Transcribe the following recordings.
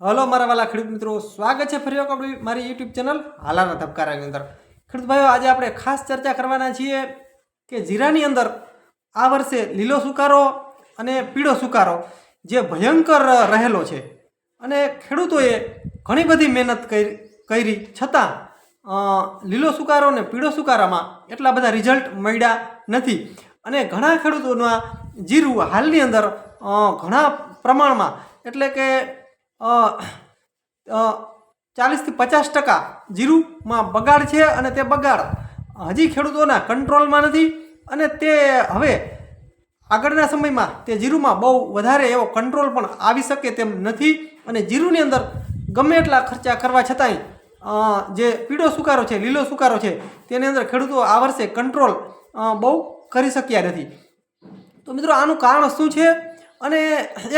Hello મારા વાલા ખેડૂત મિત્રો, સ્વાગત છે ફરી આપણી મારી યુટ્યુબ ચેનલ હાલાના ધબકારાની અંદર. ખેડૂત ભાઈઓ, આજે આપણે ખાસ ચર્ચા કરવાના છીએ કે જીરાની અંદર આ વર્ષે લીલો સુકારો અને પીળો સુકારો જે ભયંકર રહેલો છે. અને ખેડૂતોએ ઘણી બધી મહેનત કરી, છતાં લીલો સુકારો અને પીળો સુકારામાં એટલા બધા રિઝલ્ટ મળ્યા નથી. અને ઘણા ખેડૂતોના જીરું હાલની અંદર ઘણા પ્રમાણમાં, એટલે કે ચાલીસથી પચાસ ટકા જીરુમાં બગાડ છે અને તે બગાડ હજી ખેડૂતોના કંટ્રોલમાં નથી અને તે હવે આગળના સમયમાં તે જીરુમાં બહુ વધારે એવો કંટ્રોલ પણ આવી શકે તેમ નથી અને જીરુની અંદર ગમે એટલા ખર્ચા કરવા છતાંય જે પીળો સુકારો છે, લીલો સુકારો છે, તેની અંદર ખેડૂતો આ વર્ષે કંટ્રોલ બહુ કરી શક્યા નથી. તો મિત્રો આનું કારણ શું છે? અને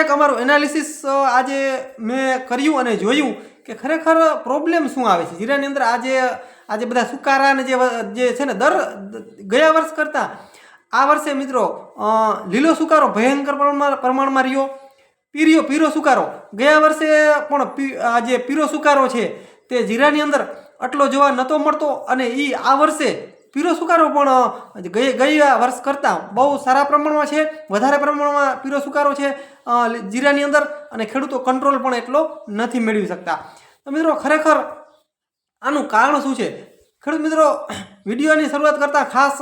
એક અમારું એનાલિસિસ આજે મેં કર્યું અને જોયું કે ખરેખર પ્રોબ્લેમ શું આવે છે? જીરાની અંદર આજે આજે બધા સુકારા અને જે જે છે ને દર, ગયા વર્ષ કરતાં, આ વર્ષે મિત્રો લીલો સુકારો ભયંકર પ્રમાણમાં પ્રમાણમાં રહ્યો. પીરિયો, પીરો સુકારો. ગયા વર્ષે પણ આ જે પીરો સુકારો છે તે જીરાની અંદર આટલો જોવા નહોતો મળતો અને એ આ વર્ષે પીરો સુકારો પણ ગઈ ગયા વર્ષ કરતાં બહુ સારા પ્રમાણમાં છે, વધારે પ્રમાણમાં પીરો સુકારો છે જીરાની અંદર અને ખેડૂતો કંટ્રોલ પણ એટલો નથી મેળવી શકતા. તો મિત્રો, ખરેખર આનું કારણ શું છે? ખેડૂત મિત્રો, વિડીયોની શરૂઆત કરતાં ખાસ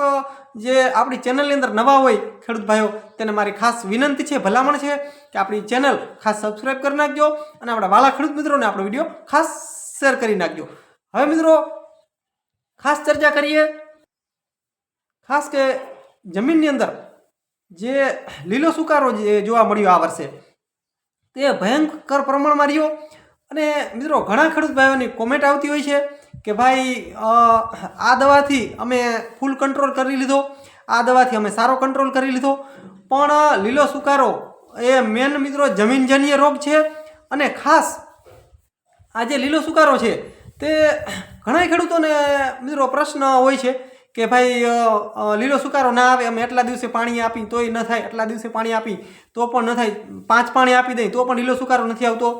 જે આપણી ચેનલની અંદર નવા હોય ખેડૂત ભાઈઓ, તેને મારી ખાસ વિનંતી છે, ભલામણ છે કે આપણી ચેનલ ખાસ સબસ્ક્રાઈબ કરી નાખજો અને આપણા વાલા ખેડૂત મિત્રોને આપણો વીડિયો ખાસ શેર કરી નાખજો. હવે મિત્રો, ખાસ ચર્ચા કરીએ ખાસ કે જમીનની અંદર જે લીલો સુકારો જે જોવા મળ્યો આ વર્ષે, તે ભયંકર પ્રમાણમાં રહ્યો. અને મિત્રો, ઘણા ખેડૂત ભાઈઓની કોમેન્ટ આવતી હોય છે કે ભાઈ આ દવાથી અમે ફૂલ કંટ્રોલ કરી લીધો, આ દવાથી અમે સારો કંટ્રોલ કરી લીધો. પણ લીલો સુકારો એ મેન મિત્રો જમીનજન્ય રોગ છે અને ખાસ આ જે લીલો સુકારો છે, તે ઘણા ખેડૂતોને મિત્રો પ્રશ્ન હોય છે કે ભાઈ લીલો સુકારો ના આવે, અમે એટલા દિવસે પાણી આપી, તોય ન થાય, એટલા દિવસે પાણી આપી, તો પણ ન થાય. પાંચ પાણી આપી દઈ, તો પણ લીલો સુકારો નથી આવતો.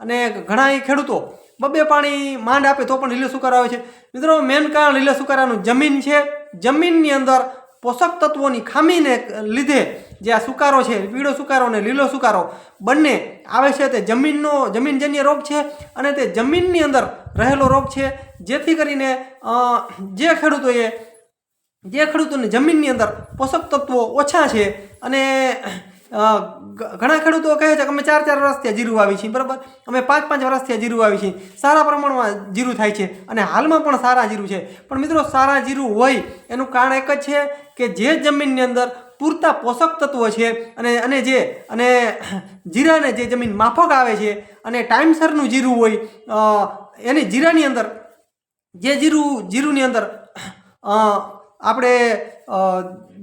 અને ઘણા ખેડૂતો બબે પાણી માંડ આપે, તો પણ લીલો સુકારો આવે છે. મિત્રો મેન કારણ લીલો સુકારાનું જમીન છે. જમીનની અંદર પોષક તત્વોની ખામીને લીધે જે આ સુકારો છે, પીળો સુકારો અને લીલો સુકારો, બંને આવે છે. તે જમીનનો, જમીનજન્ય રોગ છે અને તે જમીનની અંદર રહેલો રોગ છે. જેથી કરીને જે ખેડૂતોએ જે ખેડૂતોની જમીનની અંદર પોષક તત્વો ઓછા છે અને ઘણા ખેડૂતો કહે છે કે અમે ચાર ચાર વર્ષથી જીરું વાવી છીએ, બરાબર? અમે પાંચ પાંચ વર્ષથી જીરું વાવી છીએ. સારા પ્રમાણમાં જીરું થાય છે અને હાલમાં પણ સારા જીરું છે. પણ મિત્રો, સારા જીરું હોય એનું કારણ એક જ છે કે જે જમીનની અંદર પૂરતા પોષક તત્વો છે અને અને જે, અને જીરાને જે જમીન માફક આવે છે અને ટાઈમસરનું જીરું હોય એની જીરાની અંદર, જે જીરું, જીરુંની અંદર આપણે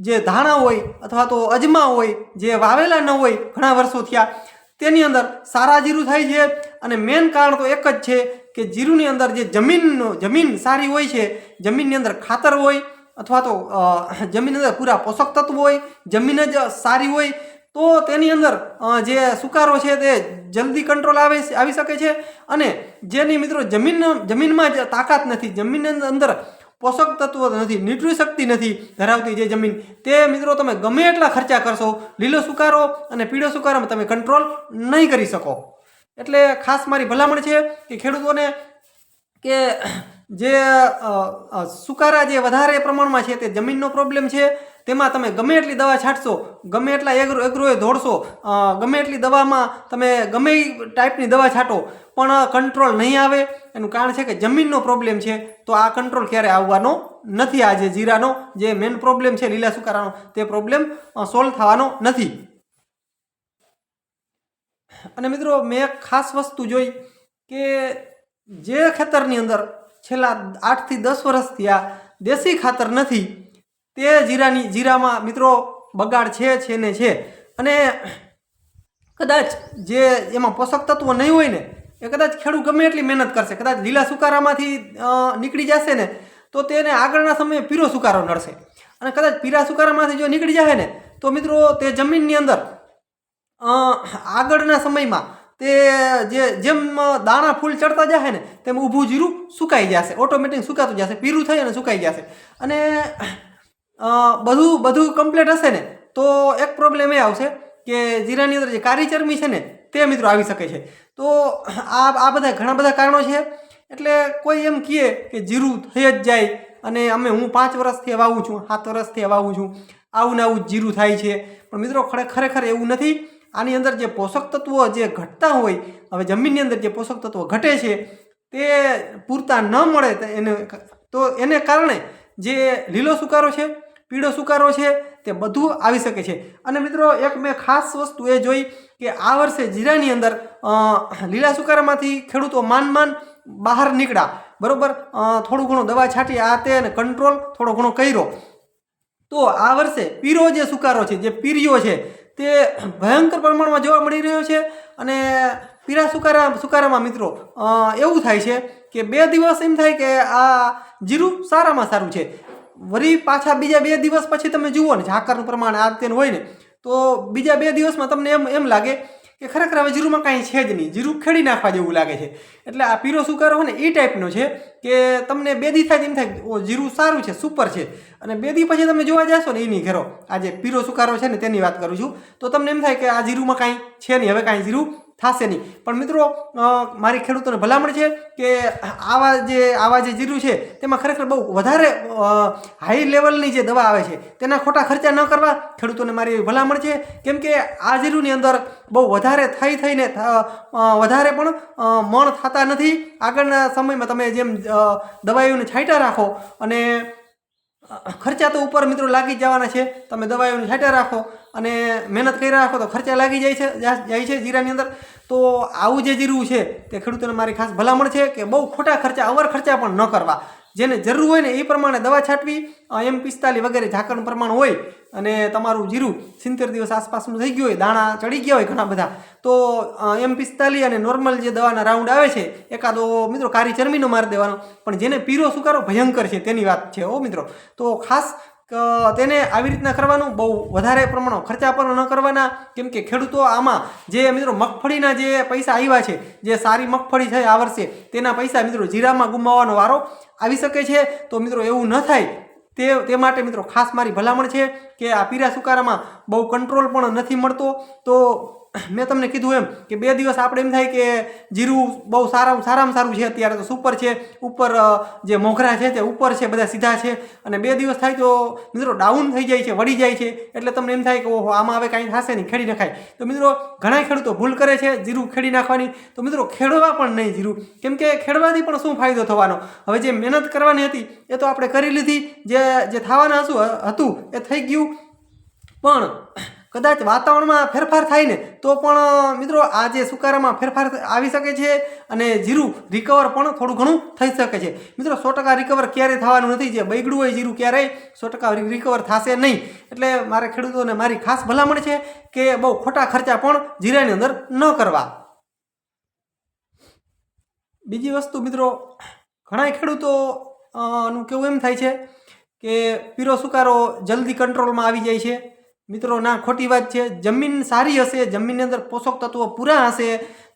જે ધાણા હોય અથવા તો અજમા હોય, જે વાવેલા ન હોય ઘણા વર્ષો થયા, તેની અંદર સારા જીરું થાય છે. અને મેન કારણ તો એક જ છે કે જીરુંની અંદર જે જમીનનો, જમીન સારી હોય છે, જમીનની અંદર ખાતર હોય અથવા તો જમીનની અંદર પૂરા પોષક તત્વો હોય, જમીન જ સારી હોય, તો તેની અંદર જે સુકારો છે તે જલ્દી કંટ્રોલ આવે, આવી શકે છે. અને જેની મિત્રો જમીન જમીનમાં જ તાકાત નથી, જમીનની અંદર પોષક તત્વો નથી ન્યુટ્રી શક્તિ નથી ધરાવતી જે જમીન. તે મિત્રો તમે ગમે એટલા ખર્ચા કરશો, લીલો સુકારો અને પીળો સુકારામાં તમે કંટ્રોલ નહીં કરી શકો. એટલે ખાસ મારી ભલામણ છે કે ખેડૂતોને કે જે સુકારા જે વધારે પ્રમાણમાં છે તે જમીનનો પ્રોબ્લેમ છે તેમાં તમે ગમે એટલી દવા છાંટશો, ગમે એટલા એગ્રો, એગ્રોએ દોડશો ગમે એટલી દવામાં તમે ગમે ટાઈપની દવા છાંટો, પણ કંટ્રોલ નહીં આવે, એનું કારણ છે કે જમીનનો પ્રોબ્લેમ છે, તો આ કંટ્રોલ ક્યારે આવવાનો નથી આ જે જીરાનો, જે મેઇન પ્રોબ્લેમ છે લીલા સુકારાનો, તે પ્રોબ્લેમ સોલ્વ થવાનો નથી. અને મિત્રો, મેં એક ખાસ વસ્તુ જોઈ કે જે ખેતરની અંદર છેલ્લા આઠથી દસ વર્ષથી આ દેશી ખાતર નથી તે જીરાની જીરામાં મિત્રો બગાડ છે છે ને છે. અને કદાચ જે એમાં પોષક તત્વો નહીં હોય ને, એ કદાચ ખેડૂત ગમે એટલી મહેનત કરશે. કદાચ લીલા સુકારામાંથી નીકળી જશે ને, તો તેને આગળના સમયે પીરો સુકારો નડશે. અને કદાચ પીરા સુકારામાંથી જો નીકળી જાય ને, તો મિત્રો તે જમીનની અંદર આગળના સમયમાં તે જે, જેમ દાણા ફૂલ ચડતા જશે ને, તેમ ઊભું જીરું સુકાઈ જશે. ઓટોમેટિક સુકાતું જશે, પીરું થઈ અને સુકાઈ જશે. અને બધું બધું કમ્પ્લીટ હશે ને, તો એક પ્રોબ્લેમ એ આવશે કે જીરાની અંદર જે કારી ચરમી છે ને, તે મિત્રો આવી શકે છે. તો આ આ બધા ઘણા બધા કારણો છે. એટલે કોઈ એમ કહે કે જીરું થઈ જ જાય અને અમે, હું પાંચ વર્ષથી વાવું છું, સાત વર્ષથી વાવું છું, આવું ને આવું જીરું થાય છે. પણ મિત્રો, ખરે, ખરેખર એવું નથી. આની અંદર જે પોષક તત્વો જે ઘટતા હોય, હવે જમીનની અંદર જે પોષક તત્વો ઘટે છે, તે પૂરતા ન મળે એને, તો એને કારણે જે લીલો સુકારો છે પીળો સુકારો છે, તે બધું આવી શકે છે. અને મિત્રો, એક મેં ખાસ વસ્તુ એ જોઈ કે આ વર્ષે જીરાની અંદર લીલા સુકારામાંથી ખેડૂતો માન માન બહાર નીકળ્યા. બરાબર? થોડું ઘણું દવા છાંટી આ તે અને કંટ્રોલ થોડો ઘણો કર્યો. તો આ વર્ષે પીરો જે સુકારો છે, જે પીરિયો છે, તે ભયંકર પ્રમાણમાં જોવા મળી રહ્યો છે. અને પીરા સુકારા, સુકારામાં મિત્રો એવું થાય છે કે બે દિવસ એમ થાય કે આ જીરું સારામાં સારું છે. વળી પાછા બીજા બે દિવસ પછી તમે જુઓ ને, ઝાકરનું પ્રમાણ આ તેનું હોય ને, તો બીજા બે દિવસમાં તમને એમ એમ લાગે કે ખરેખર હવે જીરુંમાં કાંઈ છે જ નહીં. જીરું ખેડી નાખવા જેવું લાગે છે. એટલે આ પીરો સુકારો હોય ને એ ટાઈપનો છે કે તમને બે દી થાય એમ થાય ઓ, જીરું સારું છે સુપર છે. અને બે દી પછી તમે જોવા જશો ને એની ઘેરો. આ જે પીરો સુકારો છે ને, તેની વાત કરું છું. તો તમને એમ થાય કે આ જીરુંમાં કાંઈ છે નહીં. હવે કાંઈ જીરું થશે નહીં. પણ મિત્રો મારી ખેડૂતોને ભલામણ છે કે આવા જે આવા જે જીરું છે, તેમાં ખરેખર બહુ વધારે હાઈ લેવલની જે દવા આવે છે, તેના ખોટા ખર્ચા ન કરવા ખેડૂતોને મારી ભલામણ છે. કેમ કે આ જીરુંની અંદર બહુ વધારે થઈ થઈને વધારે પણ મણ થતા નથી. આગળના સમયમાં તમે જેમ દવાઈઓને છાંટ્યા રાખો અને ખર્ચા તો ઉપર મિત્રો લાગી જવાના છે. તમે દવાઈઓને છાંટ્યા રાખો અને મહેનત કરી રાખો તો ખર્ચા લાગી જાય છે જાય છે જીરાની અંદર. તો આવું જે જીરું છે તે ખેડૂતોને મારી ખાસ ભલામણ છે કે બહુ ખોટા ખર્ચા, અવર ખર્ચા પણ ન કરવા. જેને જરૂર હોય ને એ પ્રમાણે દવા છાંટવી એમ પિસ્તાલીસ વગેરે ઝાકળનું પ્રમાણ હોય અને તમારું જીરું સિત્તેર દિવસ આસપાસનું થઈ ગયું હોય, દાણા ચડી ગયા હોય ઘણા બધા, તો એમ પિસ્તાલીસ અને નોર્મલ જે દવાના રાઉન્ડ આવે છે, એકાદો મિત્રો કારી ચરમીનો મારી દેવાનો. પણ જેને પીરો સુકારો ભયંકર છે, તેની વાત છે ઓ મિત્રો. તો ખાસ તેને આવી રીતના કરવાનું બહુ વધારે પ્રમાણમાં ખર્ચા પણ ન કરવાના. કેમ કે ખેડૂતો આમાં જે મિત્રો મગફળીના જે પૈસા આવ્યા છે, જે સારી મગફળી છે આ વર્ષે, તેના પૈસા મિત્રો જીરામાં ગુમાવવાનો વારો આવી શકે છે. તો મિત્રો એવું ન થાય. તે તે માટે મિત્રો ખાસ મારી ભલામણ છે કે આ પીરા સુકારામાં બહુ કંટ્રોલ પણ નથી મળતો. તો મેં તમને કીધું એમ કે બે દિવસ આપણે એમ થાય કે જીરું બહુ સારામાં સારામાં સારું છે અત્યારે તો સુપર છે, ઉપર જે મોઘરા છે તે ઉપર છે, બધા સીધા છે. અને બે દિવસ થાય તો મિત્રો ડાઉન થઈ જાય છે, વળી જાય છે. એટલે તમને એમ થાય કે ઓહો, આમાં હવે કાંઈ થશે નહીં, ખેડી નખાય. તો મિત્રો ઘણા ખેડૂતો ભૂલ કરે છે જીરું ખેડી નાખવાની. તો મિત્રો ખેડવા પણ નહીં જીરું. કેમ કે ખેડવાથી પણ શું ફાયદો થવાનો? હવે જે મહેનત કરવાની હતી એ તો આપણે કરી લીધી. જે જે થવાના હતું હતું, એ થઈ ગયું. પણ કદાચ વાતાવરણમાં ફેરફાર થાય ને, તો પણ મિત્રો આ જે સુકારામાં ફેરફાર આવી શકે છે અને જીરું રિકવર પણ થોડું ઘણું થઈ શકે છે. મિત્રો, સો રિકવર ક્યારેય થવાનું નથી, જે બગડ્યું હોય જીરું ક્યારેય સો રિકવર થશે નહીં. એટલે મારે ખેડૂતોને મારી ખાસ ભલામણ છે કે બહુ ખોટા ખર્ચા પણ જીરાની અંદર ન કરવા. બીજી વસ્તુ, મિત્રો ઘણા ખેડૂતો નું કેવું એમ થાય છે કે પીરો સુકારો જલ્દી કંટ્રોલમાં આવી જાય છે. મિત્રો, ના, ખોટી વાત છે. જમીન સારી હશે, જમીનની અંદર પોષક તત્વો પૂરા હશે,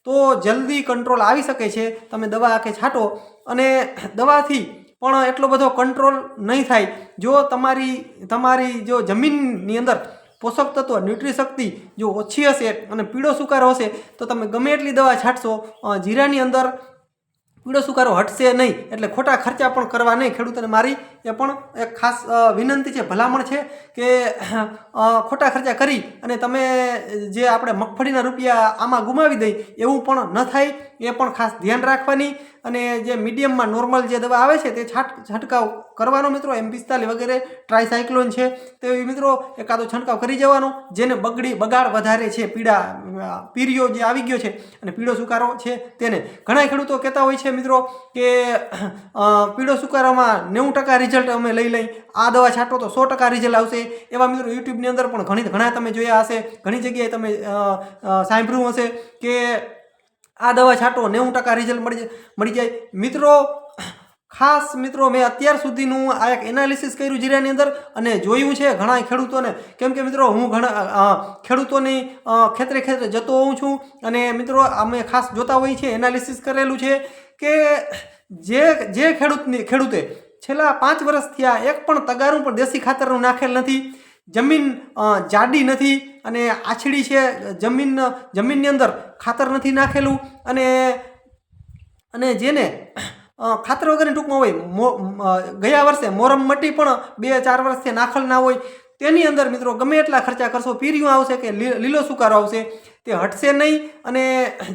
તો જલ્દી કંટ્રોલ આવી શકે છે. તમે દવા આખે છાંટો અને દવાથી પણ એટલો બધો કંટ્રોલ નહીં થાય. જો તમારી તમારી જો જમીનની અંદર પોષક તત્વ ન્યુટ્રી શક્તિ જો ઓછી હશે અને પીળો સુકારો હશે, તો તમે ગમે એટલી દવા છાંટશો જીરાની અંદર પીળો સુકારો હટશે નહીં, એટલે ખોટા ખર્ચા પણ કરવા નહીં. ખેડૂતોને મારી એ પણ એક ખાસ વિનંતી છે, ભલામણ છે કે ખોટા ખર્ચા કરી અને તમે જે આપણે મગફળીના રૂપિયા આમાં ગુમાવી દઈ, એવું પણ ન થાય. એ પણ ખાસ ધ્યાન રાખવાની અને જે મીડિયમમાં નોર્મલ જે દવા આવે છે તે છાટ, છંટકાવ કરવાનો મિત્રો. એમ પિસ્તાલીસ વગેરે ટ્રાયસાયક્લોન છે. તે મિત્રો એકાદો છંટકાવ કરી જવાનો, જેને બગડી, બગાડ વધારે છે, પીડા પીરિયો જે આવી ગયો છે અને પીળો સુકારો છે તેને. ઘણા ખેડૂતો કહેતા હોય છે મિત્રો કે પીળો સુકારામાં નેવું ટકા રિઝલ્ટ અમે લઈ લઈ, આ દવા છાંટો તો સો ટકા રિઝલ્ટ આવશે. એવા મિત્રો યુટ્યુબની અંદર પણ ઘણી, ઘણા તમે જોયા હશે. ઘણી જગ્યાએ તમે સાંભળ્યું હશે કે આ દવા છાંટો, નેવું ટકા રિઝલ્ટ મળી જાય મળી જાય. મિત્રો, ખાસ મિત્રો, મેં અત્યાર સુધીનું આ એક એનાલિસિસ કર્યું જીરાની અંદર અને જોયું છે ઘણા ખેડૂતોને. કેમ કે મિત્રો, હું ઘણા ખેડૂતોની ખેતરે ખેતરે જતો હોઉં છું અને મિત્રો, અમે ખાસ જોતા હોઈએ છીએ એનાલિસિસ કરેલું છે કે જે જે ખેડૂતની, ખેડૂતે છેલ્લા પાંચ વર્ષથી આ એક પણ તગારું પણ દેશી ખાતરનું નાખેલ નથી, જમીન જાડી નથી અને આછડી છે, જમીન, જમીનની અંદર ખાતર નથી નાખેલું અને અને જેને ખાતર વગરની ટૂંકમાં હોય ગયા વર્ષે મોરમ મટી પણ બે ચાર વર્ષથી નાખલ ના હોય તેની અંદર મિત્રો ગમે એટલા ખર્ચા કરશો પીરિયું આવશે કે લીલો સુકારો આવશે, તે હટશે નહીં. અને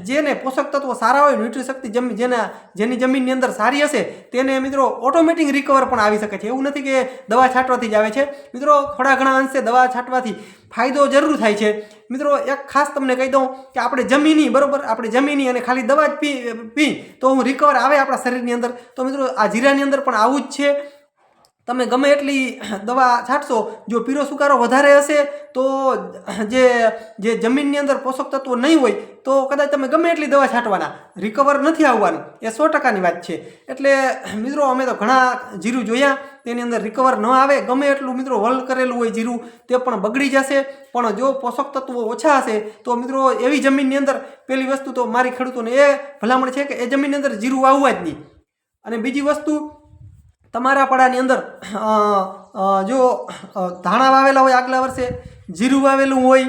જેને પોષક તત્વો સારા હોય, ન્યુટ્રી શક્તિ જમીન જેના, જેની જમીનની અંદર સારી હશે, તેને મિત્રો ઓટોમેટિક રિકવર પણ આવી શકે છે. એવું નથી કે દવા છાંટવાથી જ આવે છે. મિત્રો થોડા ઘણા અંશે દવા છાંટવાથી ફાયદો જરૂર થાય છે. મિત્રો એક ખાસ તમને કહી દઉં કે આપણે જમીની, બરોબર? આપણે જમીની અને ખાલી દવા જ પી પી તો હું રિકવર આવે આપણા શરીરની અંદર. તો મિત્રો આ જીરાની અંદર પણ આવું જ છે. તમે ગમે એટલી દવા છાંટશો, જો પીરો સુકારો વધારે હશે, તો જે જે જમીનની અંદર પોષક તત્વો નહીં હોય, તો કદાચ તમે ગમે એટલી દવા છાંટવાના. રિકવર નથી આવવાનું. એ સો ટકાની વાત છે. એટલે મિત્રો, અમે તો ઘણા જીરું જોયા. તેની અંદર રિકવર ન આવે. ગમે એટલું મિત્રો વલ કરેલું હોય જીરું, તે પણ બગડી જશે. પણ જો પોષક તત્વો ઓછા હશે, તો મિત્રો એવી જમીનની અંદર પેલી વસ્તુ તો મારી ખેડૂતોને એ ભલામણ છે કે એ જમીનની અંદર જીરું વાવવા જ નહીં. અને બીજી વસ્તુ તમારા પડાની અંદર જો ધાણા વાવેલા હોય આગલા વર્ષે, જીરું વાવેલું હોય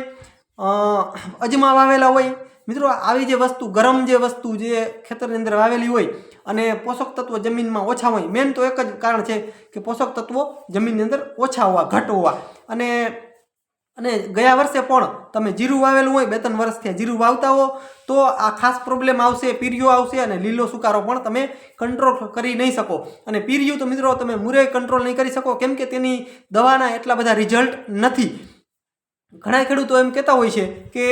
અજમા વાવેલા હોય, મિત્રો આવી જે વસ્તુ, ગરમ જે વસ્તુ જે ખેતરની અંદર વાવેલી હોય અને પોષક તત્વો જમીનમાં ઓછા હોય, મેન તો એક જ કારણ છે કે પોષક તત્વો જમીનની અંદર ઓછા હોવા, ઘટ હોવા. અને અને ગયા વર્ષે પણ તમે જીરું વાવેલું હોય, બે ત્રણ વર્ષથી જીરું વાવતા હો, તો આ ખાસ પ્રોબ્લેમ આવશે, પીરિયો આવશે અને લીલો સુકારો પણ તમે કંટ્રોલ કરી નહીં શકો. અને પીરિયું તો મિત્રો તમે મુરે કંટ્રોલ નહીં કરી શકો, કેમ કે તેની દવાના એટલા બધા રિઝલ્ટ નથી. ઘણા ખેડૂતો એમ કહેતા હોય છે કે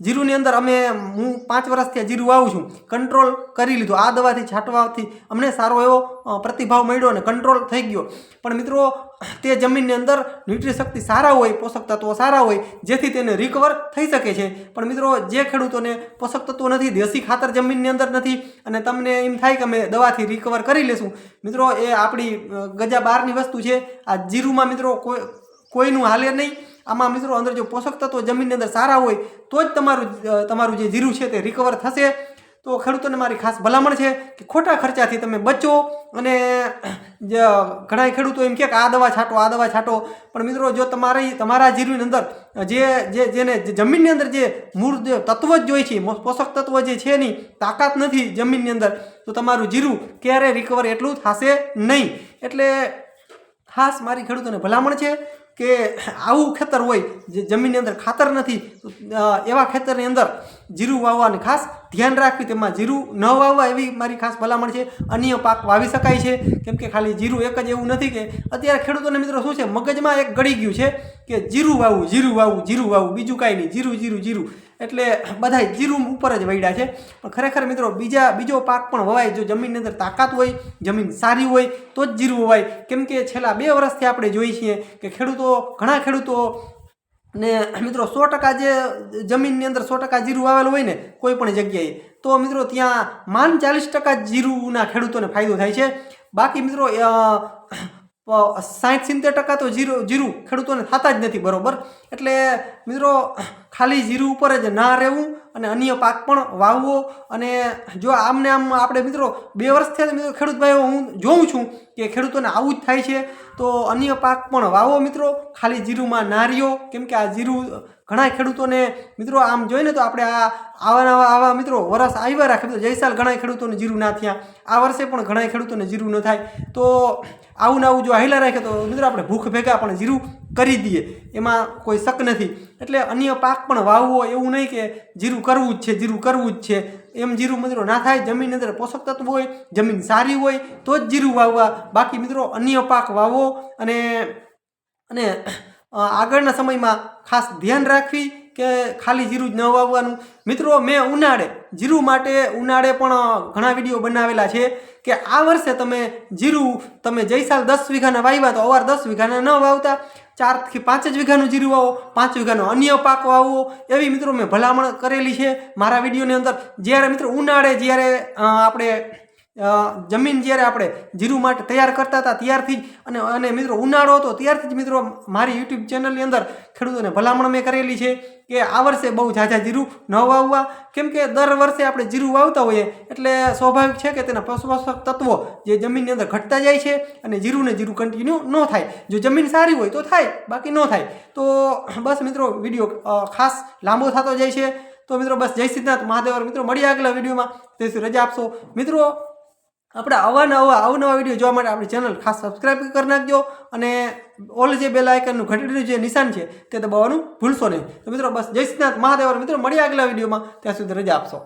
જીરુની અંદર અમે હું પાંચ વર્ષથી આ જીરું વાવું છું. કંટ્રોલ કરી લીધું. આ દવાથી છાંટવાથી અમને સારો એવો પ્રતિભાવ મળ્યો અને કંટ્રોલ થઈ ગયો. પણ મિત્રો, તે જમીનની અંદર ન્યુટ્રી શક્તિ સારા હોય, પોષક તત્વો સારા હોય, જેથી તેને રિકવર થઈ શકે છે. પણ મિત્રો, જે ખેડૂતોને પોષક તત્વો નથી, દેશી ખાતર જમીનની અંદર નથી, અને તમને એમ થાય કે અમે દવાથી રિકવર કરી લેશું. મિત્રો, એ આપણી ગજા બહારની વસ્તુ છે. આ જીરુમાં મિત્રો કોઈ, કોઈનું હાલે નહીં. આમાં મિત્રો અંદર જો પોષક તત્વો જમીનની અંદર સારા હોય, તો જ તમારું તમારું જે જીરું છે તે રિકવર થશે. તો ખેડૂતોને મારી ખાસ ભલામણ છે કે ખોટા ખર્ચાથી તમે બચો અને ઘણા ખેડૂતો એમ કે આ દવા છાંટો, આ દવા છાંટો. પણ મિત્રો જો તમારી, તમારા જીરુની અંદર જે જે, જેને જમીનની અંદર જે મૂળ તત્વ જ જોઈએ છે પોષક તત્વ જે છે એની તાકાત નથી જમીનની અંદર, તો તમારું જીરું ક્યારે રિકવર એટલું થશે નહીં. એટલે ખાસ મારી ખેડૂતોને ભલામણ છે કે આવું ખેતર હોય જે જમીનની અંદર ખાતર નથી એવા ખેતરની અંદર જીરું વાવવાની ખાસ ધ્યાન રાખવી, તેમાં જીરું ન વાવવા એવી મારી ખાસ ભલામણ છે. અન્ય પાક વાવી શકાય છે. કેમ કે ખાલી જીરું એક જ એવું નથી કે અત્યારે ખેડૂતોને મિત્રો શું છે, મગજમાં એક ગળી ગયું છે કે જીરું વાવવું જીરું વાવવું જીરું વાવવું બીજું કાંઈ નહીં, જીરું જીરું જીરું. એટલે બધાય જીરું ઉપર જ વૈડા છે. પણ ખરેખર મિત્રો બીજા, બીજો પાક પણ વવાય, જો જમીનની અંદર તાકાત હોય, જમીન સારી હોય, તો જ જીરું વવાય. કેમ કે છેલ્લા બે વર્ષથી આપણે જોઈએ છીએ કે ખેડૂતો, ઘણા ખેડૂતો ને મિત્રો સો ટકા જે જમીનની અંદર સો ટકા જીરું વાવેલું હોય ને, કોઈ પણ જગ્યાએ, તો મિત્રો ત્યાં માન ચાલીસ ટકા જીરુંના ખેડૂતોને ફાયદો થાય છે. બાકી મિત્રો સાઠ સિત્તેર ટકા તો જીરું જીરું ખેડૂતોને થતા જ નથી બરાબર. એટલે મિત્રો, ખાલી જીરું ઉપર જ ના રહેવું અને અન્ય પાક પણ વાવવો. અને જો આમને આમ આપણે મિત્રો બે વર્ષથી મિત્રો ખેડૂત ભાઈઓ, હું જોઉં છું કે ખેડૂતોને આવું જ થાય છે. તો અન્ય પાક પણ વાવો મિત્રો. ખાલી જીરુંમાં ના રહ્યો. કેમ કે આ જીરું ઘણા ખેડૂતોને મિત્રો આમ જોઈને તો આપણે આ આવા નવા આવા મિત્રો વરસ આવ્યા રાખે. તો જયસાલ ઘણા ખેડૂતોને જીરું ના થયા. આ વર્ષે પણ ઘણા ખેડૂતોને જીરું ન થાય. તો આવું ને આવું જો હાઈલા રાખે તો મિત્રો આપણે ભૂખ ભેગા પણ જીરું કરી દઈએ. એમાં કોઈ શક નથી. એટલે અન્ય પાક પણ વાવવો એવું નહીં કે જીરું કરવું જ છે, જીરું કરવું જ છે. એમ જીરું મિત્રો ના થાય, જમીન અંદર પોષક તત્વ હોય, જમીન સારી હોય, તો જ જીરું વાવવા. બાકી મિત્રો અન્ય પાક વાવો અને અને આગળના સમયમાં ખાસ ધ્યાન રાખવી કે ખાલી જીરું જ ન વાવવાનું. મિત્રો મેં ઉનાળે, જીરું માટે ઉનાળે પણ ઘણા વીડિયો બનાવેલા છે કે આ વર્ષે તમે જીરું, તમે જયસાલ દસ વીઘાના વાવ્યા તો અવાર દસ વીઘાના ન વાવતા. ચારથી પાંચ જ વીઘાનું જીરું વાવો પાંચ વીઘાનો અન્ય પાક વાવવો એવી મિત્રો મેં ભલામણ કરેલી છે મારા વિડીયોની અંદર. જ્યારે મિત્રો ઉનાળે, જ્યારે આપણે જમીન જ્યારે આપણે જીરું માટે તૈયાર કરતા હતા ત્યારથી જ, અને અને મિત્રો ઉનાળો હતો ત્યારથી જ મિત્રો મારી યુટ્યુબ ચેનલની અંદર ખેડૂતોને ભલામણ મેં કરેલી છે કે આ વર્ષે બહુ ઝાઝા જીરું ન વાવવા. કેમ કે દર વર્ષે આપણે જીરું વાવતા હોઈએ એટલે સ્વાભાવિક છે કે તેના પશુપોષક તત્વો જે જમીનની અંદર ઘટતા જાય છે અને જીરું ને જીરું કન્ટિન્યુ ન થાય. જો જમીન સારી હોય તો થાય, બાકી ન થાય. તો બસ મિત્રો વીડિયો ખાસ લાંબો થતો જાય છે. તો મિત્રો બસ જય સિદ્ધાર્થ મહાદેવ મિત્રો મળીએ આગલા વિડીયોમાં. તે રજા આપશો. મિત્રો આપણે અવાનવા અવનવા વીડિયો જોવા માટે આપણી ચેનલ ખાસ સબસ્ક્રાઈબ કરી નાખજો અને ઓલ જે બેલ આઇકનનું ઘટડીનું જે નિશાન છે તે દબાવવાનું ભૂલશો નહીં. તો મિત્રો બસ જય શ્રીનાથ મહાદેવ મિત્રો, મળીએ આગલા વિડીયોમાં. ત્યાં સુધી રજા આપશો.